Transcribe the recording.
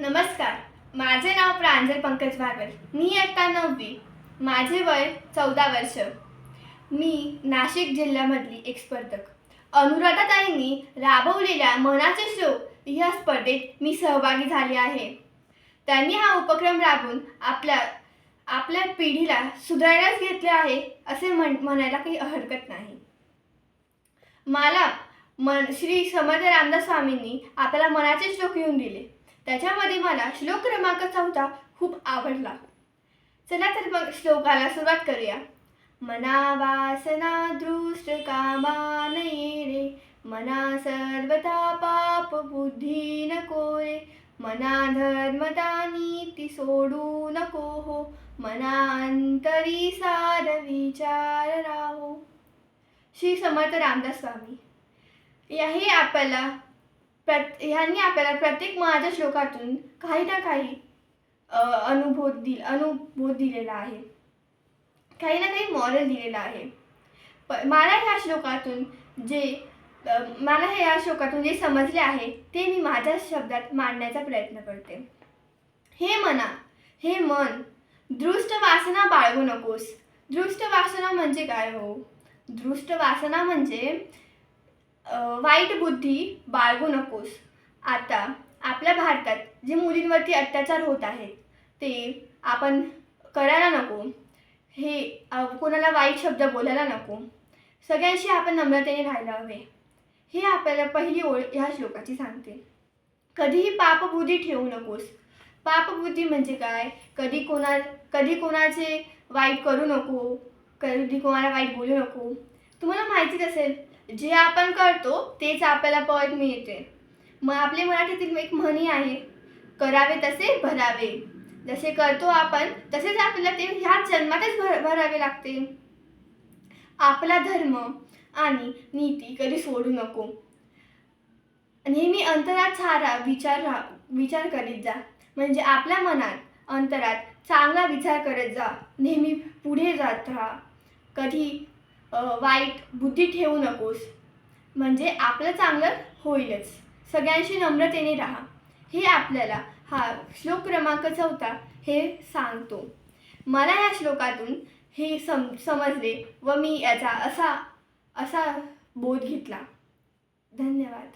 नमस्कार. माझे नाव प्रांजल पंकज भागल मी इयत्ता नववी. माझे वय चौदा वर्ष. मी नाशिक जिल्ह्यामधली एक स्पर्धक. अनुराधाताईंनी राबवलेल्या मनाचे शो या स्पर्धेत मी सहभागी झाले आहे. त्यांनी हा उपक्रम राबवून आपल्या आपल्या पिढीला सुधारण्यास घेतले आहे असे म्हण म्हणायला काही हरकत नाही. मला मन श्री समर्थ रामदास स्वामींनी आपल्याला मनाचे श्लोक येऊन दिले. त्याच्यामध्ये मला श्लोक क्रमांक चौथा खूप आवडला. चला तर मग श्लोकाला सुरुवात करूया. मना वासना दृष्ट कामा नये रे मना सर्वता पाप बुद्धी नको रे मना धर्मता नीती सोडू नको हो मना अंतरी सार विचार राहो. श्री समर्थ रामदास स्वामी या हे आपल्याला प्रत ह्यांनी आपल्याला प्रत्येक माझ्या श्लोकातून काही ना काही अनुभव दि अनुभव दिलेला आहे. काही ना काही मॉरल दिलेला आहे. प मला ह्या श्लोकातून जे मला हे या श्लोकातून जे समजले आहे ते मी माझ्या शब्दात मांडण्याचा प्रयत्न करते. हे मना हे मन दृष्ट वासना बाळगू नकोस. दृष्ट वासना म्हणजे काय हो? दृष्ट वासना म्हणजे वाईट बुद्धी बाळगू नकोस. आता आपल्या भारतात जे मुलींवरती अत्याचार होत आहेत ते आपण करायला नको. हे कोणाला वाईट शब्द बोलायला नको. सगळ्यांशी आपण नम्रतेने राहायला हवे. हे आपल्याला पहिली ओळ ह्या श्लोकाची सांगते. कधीही पापबुद्धी ठेवू नकोस. पापबुद्धी म्हणजे काय? कधी कोणा कधी कोणाचे वाईट करू नको. कधी कोणाला वाईट बोलू नको. तुम्हाला माहितीच असेल जे आपण करतो तेच आपल्याला पद मिळते. मग आपली मराठीतील एक म्हणी आहे करावे तसे भरावे. जसे करतो आपण तसेच आपल्याला ते ह्या जन्मातच भर भरावे लागते. आपला धर्म आणि नीती कधी सोडू नको. नेहमी अंतरात सारा विचार रा विचार करीत जा. म्हणजे आपल्या मनात अंतरात चांगला विचार करत जा. नेहमी पुढे जात राहा. कधी वाईट बुद्धी ठेवू नकोस. म्हणजे आपलं चांगलं होईलच. सगळ्यांशी नम्रतेने राहा. हे आपल्याला हा श्लोक क्रमांक चौथा हे सांगतो. मला या श्लोकातून हे सम समजले व मी याचा असा असा बोध घेतला. धन्यवाद.